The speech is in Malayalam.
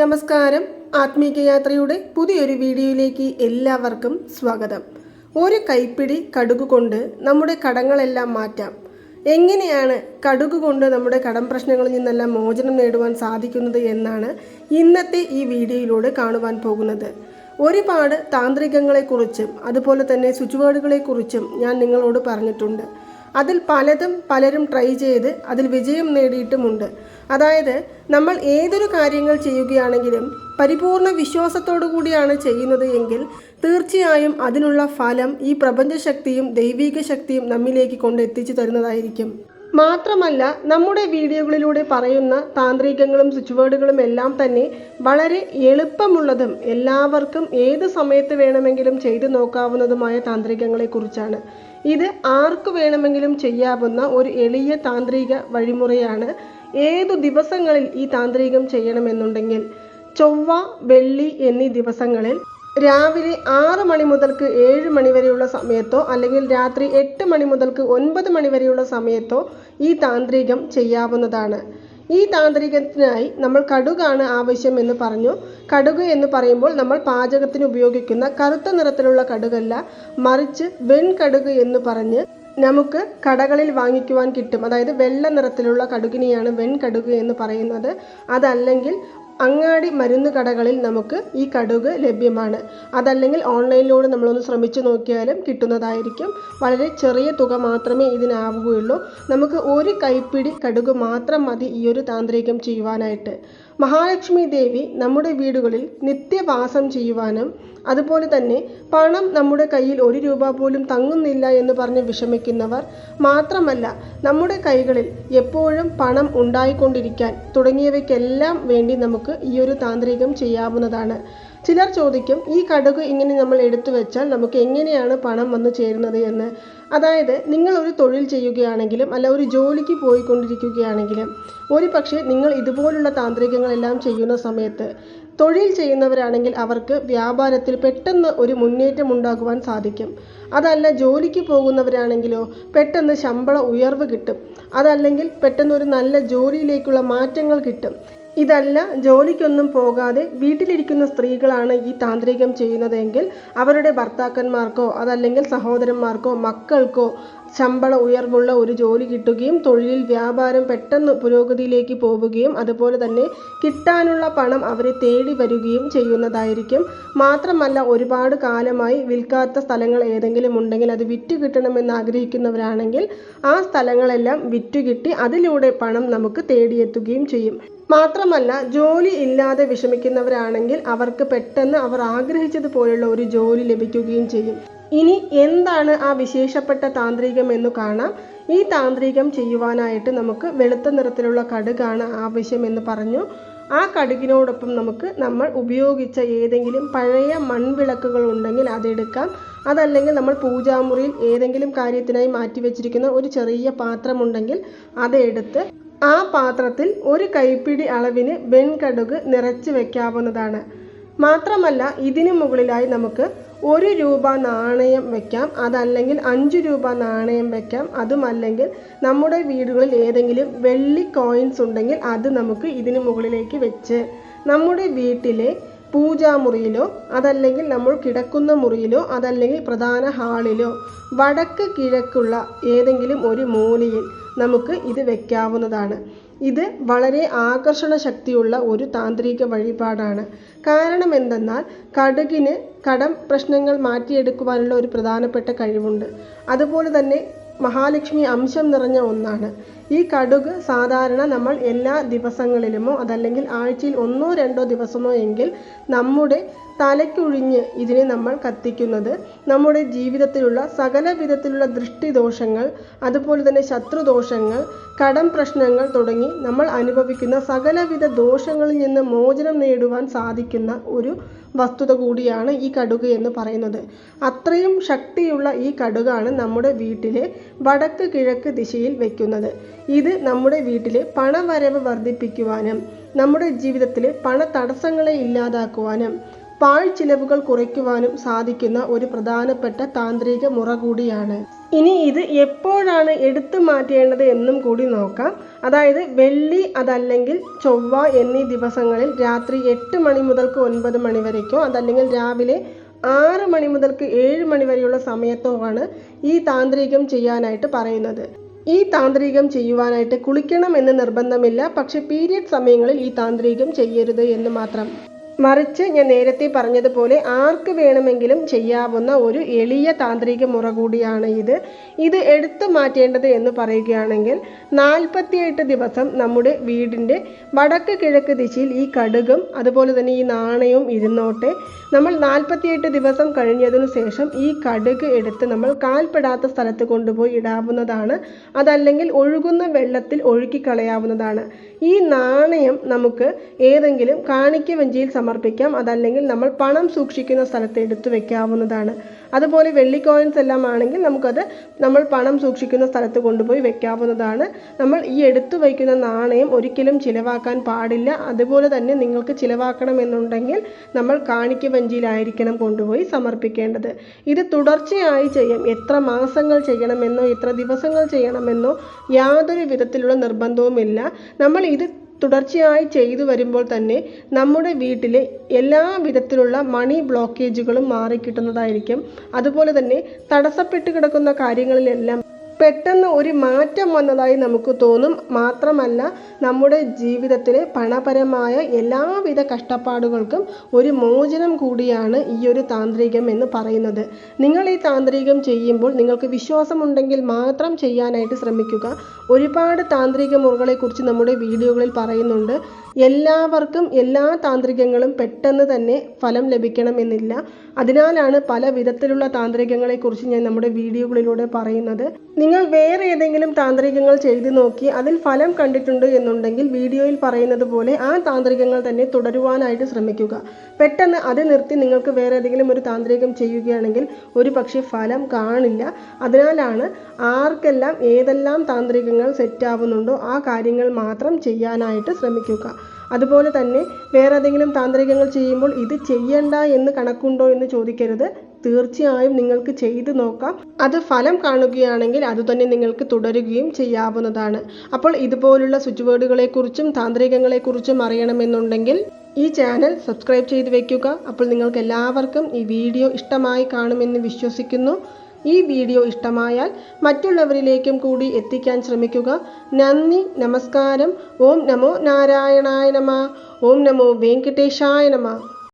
നമസ്കാരം. ആത്മീക യാത്രയുടെ പുതിയൊരു വീഡിയോയിലേക്ക് എല്ലാവർക്കും സ്വാഗതം. ഒരു കൈപ്പിടി കടുകുകൊണ്ട് നമ്മുടെ കടങ്ങളെല്ലാം മാറ്റാം. എങ്ങനെയാണ് കടുക് കൊണ്ട് നമ്മുടെ കടം പ്രശ്നങ്ങളിൽ നിന്നെല്ലാം മോചനം നേടുവാൻ സാധിക്കുന്നത് എന്നാണ് ഇന്നത്തെ ഈ വീഡിയോയിലൂടെ കാണുവാൻ പോകുന്നത്. ഒരുപാട് താന്ത്രികങ്ങളെക്കുറിച്ചും അതുപോലെ തന്നെ സ്വിച്ച് ഞാൻ നിങ്ങളോട് പറഞ്ഞിട്ടുണ്ട്. അതിൽ പലതും പലരും ട്രൈ ചെയ്ത് അതിൽ വിജയം നേടിയിട്ടുമുണ്ട്. അതായത് നമ്മൾ ഏതൊരു കാര്യങ്ങൾ ചെയ്യുകയാണെങ്കിലും പരിപൂർണ വിശ്വാസത്തോടു കൂടിയാണ് ചെയ്യുന്നത് എങ്കിൽ തീർച്ചയായും അതിനുള്ള ഫലം ഈ പ്രപഞ്ചശക്തിയും ദൈവീക ശക്തിയും നമ്മിലേക്ക് കൊണ്ടെത്തിച്ചു തരുന്നതായിരിക്കും. മാത്രമല്ല നമ്മുടെ വീഡിയോകളിലൂടെ പറയുന്ന താന്ത്രികങ്ങളും സ്വിച്ച് വേർഡുകളും എല്ലാം തന്നെ വളരെ എളുപ്പമുള്ളതും എല്ലാവർക്കും ഏത് സമയത്ത് വേണമെങ്കിലും ചെയ്തു നോക്കാവുന്നതുമായ താന്ത്രികങ്ങളെക്കുറിച്ചാണ്. ഇത് ആർക്ക് വേണമെങ്കിലും ചെയ്യാവുന്ന ഒരു എളിയ താന്ത്രിക വഴിമുറയാണ് ഏതു ദിവസങ്ങളിൽ ഈ താന്ത്രികം ചെയ്യണമെന്നുണ്ടെങ്കിൽ ചൊവ്വ വെള്ളി എന്നീ ദിവസങ്ങളിൽ രാവിലെ ആറ് മണി മുതൽക്ക് ഏഴ് മണി വരെയുള്ള സമയത്തോ അല്ലെങ്കിൽ രാത്രി എട്ട് മണി മുതൽക്ക് ഒൻപത് മണി വരെയുള്ള സമയത്തോ ഈ താന്ത്രികം ചെയ്യാവുന്നതാണ്. ഈ താന്ത്രികത്തിനായി നമ്മൾ കടുകാണ് ആവശ്യം എന്ന് പറഞ്ഞു. കടുക് എന്ന് പറയുമ്പോൾ നമ്മൾ പാചകത്തിന് ഉപയോഗിക്കുന്ന കറുത്ത നിറത്തിലുള്ള കടുകല്ല മറിച്ച് വെൺകടുക് എന്ന് പറഞ്ഞ് നമുക്ക് കടകളിൽ വാങ്ങിക്കുവാൻ കിട്ടും. അതായത് വെള്ള നിറത്തിലുള്ള കടുകിനെയാണ് വെൺകടുക് എന്ന് പറയുന്നത്. അതല്ലെങ്കിൽ അങ്ങാടി മരുന്ന് കടകളിൽ നമുക്ക് ഈ കടുക് ലഭ്യമാണ്. അതല്ലെങ്കിൽ ഓൺലൈനിലൂടെ നമ്മളൊന്ന് ശ്രമിച്ചു നോക്കിയാലും കിട്ടുന്നതായിരിക്കും. വളരെ ചെറിയ തുക മാത്രമേ ഇതിനാവുകയുള്ളൂ. നമുക്ക് ഒരു കൈപ്പിടി കടുക് മാത്രം മതി ഈ ഒരു താന്ത്രികം ചെയ്യുവാനായിട്ട്. മഹാലക്ഷ്മി ദേവി നമ്മുടെ വീടുകളിൽ നിത്യവാസം ചെയ്യുവാനും അതുപോലെ തന്നെ പണം നമ്മുടെ കയ്യിൽ ഒരു രൂപ പോലും തങ്ങുന്നില്ല എന്ന് പറഞ്ഞ് വിഷമിക്കുന്നവർ മാത്രമല്ല നമ്മുടെ കൈകളിൽ എപ്പോഴും പണം ഉണ്ടായിക്കൊണ്ടിരിക്കാൻ തുടങ്ങിയവയ്ക്കെല്ലാം വേണ്ടി നമുക്ക് ഈ ഒരു താന്ത്രികം ചെയ്യാവുന്നതാണ്. ചിലർ ചോദിക്കും ഈ കടുക് ഇങ്ങനെ നമ്മൾ എടുത്തു വെച്ചാൽ നമുക്ക് എങ്ങനെയാണ് പണം വന്നു ചേരുന്നത്? എന്ന്. അതായത് നിങ്ങൾ ഒരു തൊഴിൽ ചെയ്യുകയാണെങ്കിലും അല്ല ഒരു ജോലിക്ക് പോയിക്കൊണ്ടിരിക്കുകയാണെങ്കിലും ഒരു പക്ഷേ നിങ്ങൾ ഇതുപോലുള്ള താന്ത്രികങ്ങളെല്ലാം ചെയ്യുന്ന സമയത്ത് തൊഴിൽ ചെയ്യുന്നവരാണെങ്കിൽ അവർക്ക് വ്യാപാരത്തിൽ പെട്ടെന്ന് ഒരു മുന്നേറ്റം ഉണ്ടാകുവാൻ സാധിക്കും. അതല്ല ജോലിക്ക് പോകുന്നവരാണെങ്കിലോ പെട്ടെന്ന് ശമ്പള ഉയർവ് കിട്ടും. അതല്ലെങ്കിൽ പെട്ടെന്ന് ഒരു നല്ല ജോലിയിലേക്കുള്ള മാറ്റങ്ങൾ കിട്ടും. ഇതല്ല ജോലിക്കൊന്നും പോകാതെ വീട്ടിലിരിക്കുന്ന സ്ത്രീകളാണ് ഈ താന്ത്രികം ചെയ്യുന്നതെങ്കിൽ അവരുടെ ഭർത്താക്കന്മാർക്കോ അതല്ലെങ്കിൽ സഹോദരന്മാർക്കോ മക്കൾക്കോ ശമ്പള ഉയർവുള്ള ഒരു ജോലി കിട്ടുകയും തൊഴിലിൽ വ്യാപാരം പെട്ടെന്ന് പുരോഗതിയിലേക്ക് പോവുകയും അതുപോലെ തന്നെ കിട്ടാനുള്ള പണം അവരെ തേടി വരികയും ചെയ്യുന്നതായിരിക്കും. മാത്രമല്ല ഒരുപാട് കാലമായി വിൽക്കാത്ത സ്ഥലങ്ങൾ ഏതെങ്കിലും ഉണ്ടെങ്കിൽ അത് വിറ്റ് കിട്ടണമെന്ന് ആഗ്രഹിക്കുന്നവരാണെങ്കിൽ ആ സ്ഥലങ്ങളെല്ലാം വിറ്റുകിട്ടി അതിലൂടെ പണം നമുക്ക് തേടിയെത്തുകയും ചെയ്യും. മാത്രമല്ല ജോലി ഇല്ലാതെ വിഷമിക്കുന്നവരാണെങ്കിൽ അവർക്ക് പെട്ടെന്ന് അവർ ആഗ്രഹിച്ചതുപോലുള്ള ഒരു ജോലി ലഭിക്കുകയും ചെയ്യും. ഇനി എന്താണ് ആ വിശേഷപ്പെട്ട താന്ത്രികം എന്ന് കാണാം. ഈ താന്ത്രികം ചെയ്യുവാനായിട്ട് നമുക്ക് വെളുത്ത നിറത്തിലുള്ള കടുകാണ് ആവശ്യം എന്ന് പറഞ്ഞു. ആ കടുകിനോടൊപ്പം നമുക്ക് നമ്മൾ ഉപയോഗിച്ച ഏതെങ്കിലും പഴയ മൺവിളക്കുകൾ ഉണ്ടെങ്കിൽ അതെടുക്കാം. അതല്ലെങ്കിൽ നമ്മൾ പൂജാമുറിയിൽ ഏതെങ്കിലും കാര്യത്തിനായി മാറ്റിവെച്ചിരിക്കുന്ന ഒരു ചെറിയ പാത്രമുണ്ടെങ്കിൽ അതെടുത്ത് ആ പാത്രത്തിൽ ഒരു കൈപ്പിടി അളവിന് വെൺകടുക് നിറച്ച് വെക്കാവുന്നതാണ്. മാത്രമല്ല ഇതിനു മുകളിലായി നമുക്ക് ഒരു രൂപ നാണയം വെക്കാം. അതല്ലെങ്കിൽ അഞ്ച് രൂപ നാണയം വെക്കാം. അതുമല്ലെങ്കിൽ നമ്മുടെ വീടുകളിൽ ഏതെങ്കിലും വെള്ളി കോയിൻസ് ഉണ്ടെങ്കിൽ അത് നമുക്ക് ഇതിനു മുകളിലേക്ക് വെച്ച് നമ്മുടെ വീട്ടിലെ പൂജാമുറിയിലോ അതല്ലെങ്കിൽ നമ്മൾ കിടക്കുന്ന മുറിയിലോ അതല്ലെങ്കിൽ പ്രധാന ഹാളിലോ വടക്ക് കിഴക്കുള്ള ഏതെങ്കിലും ഒരു മൂലയിൽ നമുക്ക് ഇത് വെക്കാവുന്നതാണ്. ഇത് വളരെ ആകർഷണ ശക്തിയുള്ള ഒരു താന്ത്രിക വഴിപാടാണ്. കാരണം എന്തെന്നാൽ കടുകിന് കടം പ്രശ്നങ്ങൾ മാറ്റിയെടുക്കുവാനുള്ള ഒരു പ്രധാനപ്പെട്ട കഴിവുണ്ട്. അതുപോലെ തന്നെ മഹാലക്ഷ്മി അംശം നിറഞ്ഞ ഒന്നാണ്. ഈ കടുക് സാധാരണ നമ്മൾ എല്ലാ ദിവസങ്ങളിലുമോ അതല്ലെങ്കിൽ ആഴ്ചയിൽ ഒന്നോ രണ്ടോ ദിവസമോ എങ്കിൽ നമ്മുടെ തലയ്ക്കൊഴിഞ്ഞ് ഇതിനെ നമ്മൾ കത്തിക്കുന്നത് നമ്മുടെ ജീവിതത്തിലുള്ള സകല വിധത്തിലുള്ള ദൃഷ്ടിദോഷങ്ങൾ അതുപോലെ തന്നെ ശത്രുദോഷങ്ങൾ കടം പ്രശ്നങ്ങൾ തുടങ്ങി നമ്മൾ അനുഭവിക്കുന്ന സകലവിധ ദോഷങ്ങളിൽ നിന്ന് മോചനം നേടുവാൻ സാധിക്കുന്ന ഒരു വസ്തുത കൂടിയാണ് ഈ കടുക് എന്ന് പറയുന്നത്. അത്രയും ശക്തിയുള്ള ഈ കടുകാണ് നമ്മുടെ വീട്ടിലെ വടക്ക് കിഴക്ക് ദിശയിൽ വെക്കുന്നത്. ഇത് നമ്മുടെ വീട്ടിലെ പണവരവ് വർദ്ധിപ്പിക്കുവാനും നമ്മുടെ ജീവിതത്തിലെ പണ തടസ്സങ്ങളെ ഇല്ലാതാക്കുവാനും പാഴ്ചിലവുകൾ കുറയ്ക്കുവാനും സാധിക്കുന്ന ഒരു പ്രധാനപ്പെട്ട താന്ത്രിക മുറ കൂടിയാണ്. ഇനി ഇത് എപ്പോഴാണ് എടുത്തു മാറ്റേണ്ടത് എന്നും കൂടി നോക്കാം. അതായത് വെള്ളി അതല്ലെങ്കിൽ ചൊവ്വ എന്നീ ദിവസങ്ങളിൽ രാത്രി എട്ട് മണി മുതൽക്ക് ഒൻപത് മണി വരയ്ക്കോ അതല്ലെങ്കിൽ രാവിലെ ആറ് മണി മുതൽക്ക് ഏഴ് മണി വരെയുള്ള സമയത്തോ ആണ് ഈ താന്ത്രികം ചെയ്യാനായിട്ട് പറയുന്നത്. ഈ താന്ത്രികം ചെയ്യുവാനായിട്ട് കുളിക്കണം എന്ന് നിർബന്ധമില്ല. പക്ഷെ പീരിയഡ് സമയങ്ങളിൽ ഈ താന്ത്രികം ചെയ്യരുത് എന്ന് മാത്രം. മറിച്ച് ഞാൻ നേരത്തെ പറഞ്ഞതുപോലെ ആർക്ക് വേണമെങ്കിലും ചെയ്യാവുന്ന ഒരു എളിയ താന്ത്രിക മുറ കൂടിയാണ് ഇത്. ഇത് എടുത്തു മാറ്റേണ്ടത് എന്ന് പറയുകയാണെങ്കിൽ നാൽപ്പത്തിയെട്ട് ദിവസം നമ്മുടെ വീടിന്റെ വടക്ക് കിഴക്ക് ദിശയിൽ ഈ കടുകും അതുപോലെ തന്നെ ഈ നാണയവും ഇരുന്നോട്ടെ. നമ്മൾ നാൽപ്പത്തിയെട്ട് ദിവസം കഴിഞ്ഞതിനു ശേഷം ഈ കടുക് എടുത്ത് നമ്മൾ കാൽപ്പെടാത്ത സ്ഥലത്ത് കൊണ്ടുപോയി ഇടാവുന്നതാണ്. അതല്ലെങ്കിൽ ഒഴുകുന്ന വെള്ളത്തിൽ ഒഴുക്കി കളയാവുന്നതാണ്. ഈ നാണയം നമുക്ക് ഏതെങ്കിലും കാണിക്ക വഞ്ചിയിൽ സമർപ്പിക്കാം. അതല്ലെങ്കിൽ നമ്മൾ പണം സൂക്ഷിക്കുന്ന സ്ഥലത്ത് എടുത്തു വെക്കാവുന്നതാണ്. അതുപോലെ വെള്ളി കോയിൻസ് എല്ലാം ആണെങ്കിൽ നമുക്കത് നമ്മൾ പണം സൂക്ഷിക്കുന്ന സ്ഥലത്ത് കൊണ്ടുപോയി വെക്കാവുന്നതാണ്. നമ്മൾ ഈ എടുത്തു വയ്ക്കുന്ന നാണയം ഒരിക്കലും ചിലവാക്കാൻ പാടില്ല. അതുപോലെ തന്നെ നിങ്ങൾക്ക് ചിലവാക്കണമെന്നുണ്ടെങ്കിൽ നമ്മൾ കാണിക്ക വഞ്ചിയിലായിരിക്കണം കൊണ്ടുപോയി സമർപ്പിക്കേണ്ടത്. ഇത് തുടർച്ചയായി ചെയ്യാം. എത്ര മാസങ്ങൾ ചെയ്യണമെന്നോ എത്ര ദിവസങ്ങൾ ചെയ്യണമെന്നോ യാതൊരു വിധത്തിലുള്ള നിർബന്ധവുമില്ല. നമ്മൾ ഇത് തുടർച്ചയായി ചെയ്തു വരുമ്പോൾ തന്നെ നമ്മുടെ വീട്ടിലെ എല്ലാ വിധത്തിലുള്ള മണി ബ്ലോക്കേജുകളും മാറിക്കിട്ടുന്നതായിരിക്കും. അതുപോലെ തന്നെ തടസ്സപ്പെട്ട് കിടക്കുന്ന കാര്യങ്ങളിലെല്ലാം പെട്ടെന്ന് ഒരു മാറ്റം വന്നതായി നമുക്ക് തോന്നും. മാത്രമല്ല നമ്മുടെ ജീവിതത്തിലെ പണപരമായ എല്ലാവിധ കഷ്ടപ്പാടുകൾക്കും ഒരു മോചനം കൂടിയാണ് ഈ ഒരു താന്ത്രികം എന്ന് പറയുന്നത്. നിങ്ങൾ ഈ താന്ത്രികം ചെയ്യുമ്പോൾ നിങ്ങൾക്ക് വിശ്വാസമുണ്ടെങ്കിൽ മാത്രം ചെയ്യാനായിട്ട് ശ്രമിക്കുക. ഒരുപാട് താന്ത്രിക മുറകളെക്കുറിച്ച് നമ്മുടെ വീഡിയോകളിൽ പറയുന്നുണ്ട്. എല്ലാവർക്കും എല്ലാ താന്ത്രികങ്ങളും പെട്ടെന്ന് തന്നെ ഫലം ലഭിക്കണമെന്നില്ല. അതിനാലാണ് പല വിധത്തിലുള്ള താന്ത്രികങ്ങളെക്കുറിച്ച് ഞാൻ നമ്മുടെ വീഡിയോകളിലൂടെ പറയുന്നത്. നിങ്ങൾ വേറെ ഏതെങ്കിലും താന്ത്രികങ്ങൾ ചെയ്തു നോക്കി അതിൽ ഫലം കണ്ടിട്ടുണ്ട് എന്നുണ്ടെങ്കിൽ വീഡിയോയിൽ പറയുന്നത് പോലെ ആ താന്ത്രികങ്ങൾ തന്നെ തുടരുവാനായിട്ട് ശ്രമിക്കുക. പെട്ടെന്ന് അത് നിർത്തി നിങ്ങൾക്ക് വേറെ ഏതെങ്കിലും ഒരു താന്ത്രികം ചെയ്യുകയാണെങ്കിൽ ഒരു പക്ഷേ ഫലം കാണില്ല. അതിനാലാണ് ആർക്കെല്ലാം ഏതെല്ലാം താന്ത്രികങ്ങൾ സെറ്റാവുന്നുണ്ടോ ആ കാര്യങ്ങൾ മാത്രം ചെയ്യാനായിട്ട് ശ്രമിക്കുക. അതുപോലെ തന്നെ വേറെ ഏതെങ്കിലും താന്ത്രികങ്ങൾ ചെയ്യുമ്പോൾ ഇത് ചെയ്യണ്ട എന്ന് കണക്കുണ്ടോ എന്ന് ചോദിക്കരുത്. തീർച്ചയായും നിങ്ങൾക്ക് ചെയ്ത് നോക്കാം. അത് ഫലം കാണുകയാണെങ്കിൽ അതുതന്നെ നിങ്ങൾക്ക് തുടരുകയും ചെയ്യാവുന്നതാണ്. അപ്പോൾ ഇതുപോലുള്ള സ്വിച്ച് വേർഡുകളെക്കുറിച്ചും താന്ത്രികങ്ങളെക്കുറിച്ചും അറിയണമെന്നുണ്ടെങ്കിൽ ഈ ചാനൽ സബ്സ്ക്രൈബ് ചെയ്ത് വെക്കുക. അപ്പോൾ നിങ്ങൾക്ക് എല്ലാവർക്കും ഈ വീഡിയോ ഇഷ്ടമായി കാണുമെന്ന് വിശ്വസിക്കുന്നു. ഈ വീഡിയോ ഇഷ്ടമായാൽ മറ്റുള്ളവരിലേക്കും കൂടി എത്തിക്കാൻ ശ്രമിക്കുക. നന്ദി നമസ്കാരം. ഓം നമോ നാരായണായ നമ. ഓം നമോ വെങ്കടേശായ നമ.